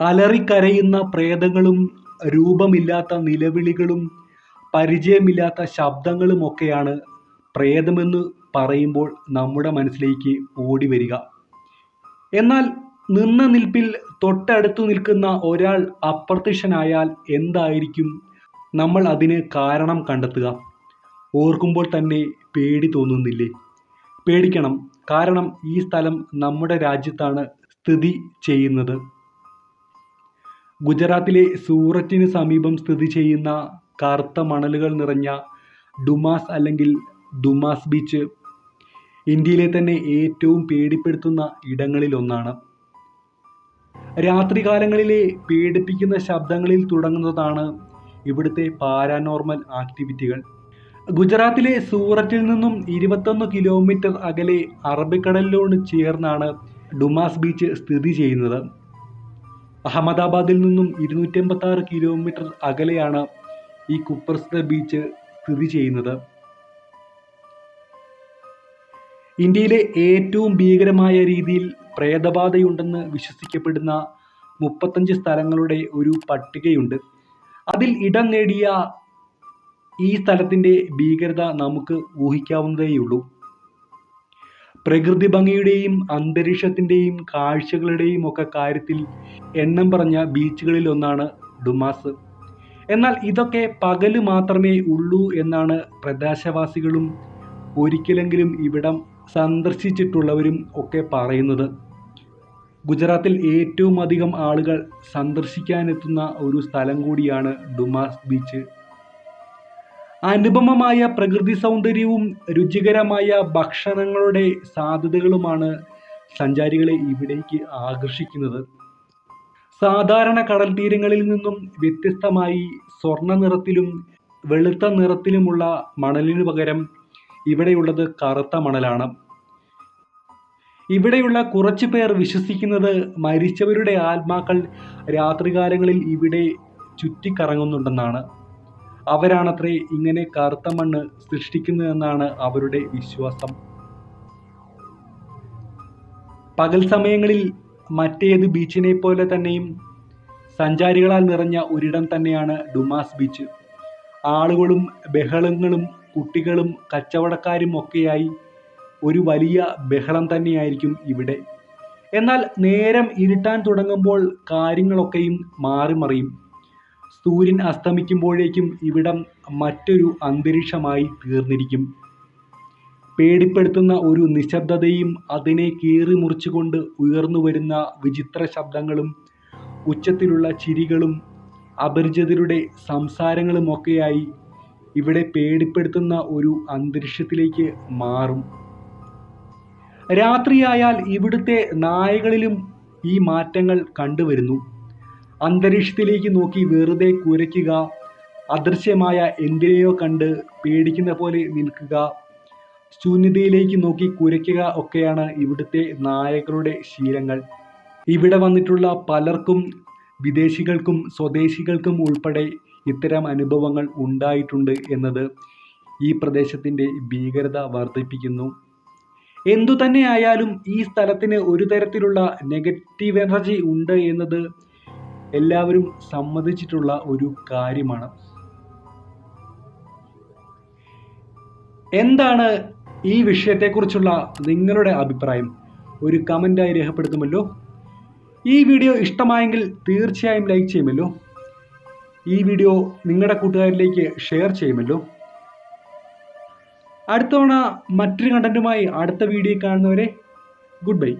അലറിക്കരയുന്ന പ്രേതങ്ങളും രൂപമില്ലാത്ത നിലവിളികളും പരിചയമില്ലാത്ത ശബ്ദങ്ങളുമൊക്കെയാണ് പ്രേതമെന്ന് പറയുമ്പോൾ നമ്മുടെ മനസ്സിലേക്ക് ഓടി വരിക എന്നാൽ നിന്ന നിൽപ്പിൽ തൊട്ടടുത്തു നിൽക്കുന്ന ഒരാൾ അപ്രത്യക്ഷനായാൽ എന്തായിരിക്കും നമ്മൾ അതിന് കാരണം കണ്ടെത്തുക? ഓർക്കുമ്പോൾ തന്നെ പേടി തോന്നുന്നില്ലേ? പേടിക്കണം. കാരണം ഈ സ്ഥലം നമ്മുടെ രാജ്യത്താണ് സ്ഥിതി ചെയ്യുന്നത്. ഗുജറാത്തിലെ സൂററ്റിന് സമീപം സ്ഥിതി ചെയ്യുന്ന കറുത്ത മണലുകൾ നിറഞ്ഞ ഡുമാസ് അല്ലെങ്കിൽ ഡുമാസ് ബീച്ച് ഇന്ത്യയിലെ തന്നെ ഏറ്റവും പേടിപ്പെടുത്തുന്ന ഇടങ്ങളിലൊന്നാണ്. രാത്രികാലങ്ങളിലെ പേടിപ്പിക്കുന്ന ശബ്ദങ്ങളിൽ തുടങ്ങുന്നതാണ് ഇവിടുത്തെ പാരാനോർമൽ ആക്ടിവിറ്റികൾ. ഗുജറാത്തിലെ സൂററ്റിൽ നിന്നും ഇരുപത്തൊന്ന് കിലോമീറ്റർ അകലെ അറബിക്കടലിനോട് ചേർന്നാണ് ഡുമാസ് ബീച്ച് സ്ഥിതി ചെയ്യുന്നത്. അഹമ്മദാബാദിൽ നിന്നും ഇരുന്നൂറ്റി എൺപത്തി ആറ് കിലോമീറ്റർ അകലെയാണ് ഈ കുപ്രസിദ്ധ ബീച്ച് സ്ഥിതി ചെയ്യുന്നത്. ഇന്ത്യയിലെ ഏറ്റവും ഭീകരമായ രീതിയിൽ പ്രേതബാധയുണ്ടെന്ന് വിശ്വസിക്കപ്പെടുന്ന മുപ്പത്തഞ്ച് സ്ഥലങ്ങളുടെ ഒരു പട്ടികയുണ്ട്. അതിൽ ഇടം നേടിയ ഈ സ്ഥലത്തിന്റെ ഭീകരത നമുക്ക് ഊഹിക്കാവുന്നതേയുള്ളൂ. പ്രകൃതി ഭംഗിയുടെയും അന്തരീക്ഷത്തിന്റെയും കാഴ്ചകളുടെയും ഒക്കെ കാര്യത്തിൽ എണ്ണം പറഞ്ഞ ബീച്ചുകളിൽ ഒന്നാണ് ഡുമാസ്. എന്നാൽ ഇതൊക്കെ പകൽ മാത്രമേ ഉള്ളൂ എന്നാണ് പ്രദേശവാസികളും ഒരിക്കലെങ്കിലും ഇവിടം സന്ദർശിച്ചിട്ടുള്ളവരും ഒക്കെ പറയുന്നത്. ഗുജറാത്തിൽ ഏറ്റവും അധികം ആളുകൾ സന്ദർശിക്കാനെത്തുന്ന ഒരു സ്ഥലം കൂടിയാണ് ഡുമാസ് ബീച്ച്. അനുപമമായ പ്രകൃതി സൗന്ദര്യവും രുചികരമായ ഭക്ഷണങ്ങളുടെ സാധ്യതകളുമാണ് സഞ്ചാരികളെ ഇവിടേക്ക് ആകർഷിക്കുന്നത്. സാധാരണ കടൽ തീരങ്ങളിൽ നിന്നും വ്യത്യസ്തമായി സ്വർണ നിറത്തിലും വെളുത്ത നിറത്തിലുമുള്ള മണലിനു പകരം ഇവിടെയുള്ളത് കറുത്ത മണലാണ്. ഇവിടെയുള്ള കുറച്ചു പേർ വിശ്വസിക്കുന്നത് മരിച്ചവരുടെ ആത്മാക്കൾ രാത്രികാലങ്ങളിൽ ഇവിടെ ചുറ്റിക്കറങ്ങുന്നുണ്ടെന്നാണ്. അവരാണത്രേ ഇങ്ങനെ കറുത്ത മണ്ണ് സൃഷ്ടിക്കുന്നതെന്നാണ് അവരുടെ വിശ്വാസം. പകൽ സമയങ്ങളിൽ മറ്റേത് ബീച്ചിനെ പോലെ തന്നെയും സഞ്ചാരികളാൽ നിറഞ്ഞ ഒരിടം തന്നെയാണ് ഡുമാസ് ബീച്ച്. ആളുകളും ബഹളങ്ങളും കുട്ടികളും കച്ചവടക്കാരും ഒക്കെയായി ഒരു വലിയ ബഹളം തന്നെയായിരിക്കും ഇവിടെ. എന്നാൽ നേരം ഇരുട്ടാൻ തുടങ്ങുമ്പോൾ കാര്യങ്ങളൊക്കെയും മാറി മറിയും സൂര്യൻ അസ്തമിക്കുമ്പോഴേക്കും ഇവിടം മറ്റൊരു അന്തരീക്ഷമായി തീർന്നിരിക്കും. പേടിപ്പെടുത്തുന്ന ഒരു നിശബ്ദതയും അതിനെ കീറി മുറിച്ചുകൊണ്ട് ഉയർന്നു വരുന്ന വിചിത്ര ശബ്ദങ്ങളും ഉച്ചത്തിലുള്ള ചിരികളും അപരിചിതരുടെ സംസാരങ്ങളുമൊക്കെയായി ഇവിടെ പേടിപ്പെടുത്തുന്ന ഒരു അന്തരീക്ഷത്തിലേക്ക് മാറും. രാത്രിയായാൽ ഇവിടുത്തെ നായകളിലും ഈ മാറ്റങ്ങൾ കണ്ടുവരുന്നു. അന്തരീക്ഷത്തിലേക്ക് നോക്കി വെറുതെ കുരയ്ക്കുക അദൃശ്യമായ എന്തിനെയോ കണ്ട് പേടിക്കുന്ന പോലെ നിൽക്കുക ശൂന്യതയിലേക്ക് നോക്കി കുരയ്ക്കുക ഒക്കെയാണ് ഇവിടുത്തെ നായകളുടെ ശീലങ്ങൾ. ഇവിടെ വന്നിട്ടുള്ള പലർക്കും വിദേശികൾക്കും സ്വദേശികൾക്കും ഉൾപ്പെടെ ഇത്തരം അനുഭവങ്ങൾ ഉണ്ടായിട്ടുണ്ട് എന്നത് ഈ പ്രദേശത്തിന്റെ ഭീകരത വർദ്ധിപ്പിക്കുന്നു. എന്തു തന്നെയായാലും ഈ സ്ഥലത്തിന് ഒരു തരത്തിലുള്ള നെഗറ്റീവ് എനർജി ഉണ്ട് എന്നത് എല്ലാവരും സമ്മതിച്ചിട്ടുള്ള ഒരു കാര്യമാണ്. എന്താണ് ഈ വിഷയത്തെക്കുറിച്ചുള്ള നിങ്ങളുടെ അഭിപ്രായം? ഒരു കമന്റായി രേഖപ്പെടുത്തുമല്ലോ. ഈ വീഡിയോ ഇഷ്ടമായെങ്കിൽ തീർച്ചയായും ലൈക്ക് ചെയ്യുമല്ലോ. ഈ വീഡിയോ നിങ്ങളുടെ കൂട്ടുകാരിലേക്ക് ഷെയർ ചെയ്യുമല്ലോ. അടുത്തവണ മറ്റൊരു കണ്ടന്റുമായി അടുത്ത വീഡിയോ കാണുന്നവരെ ഗുഡ് ബൈ.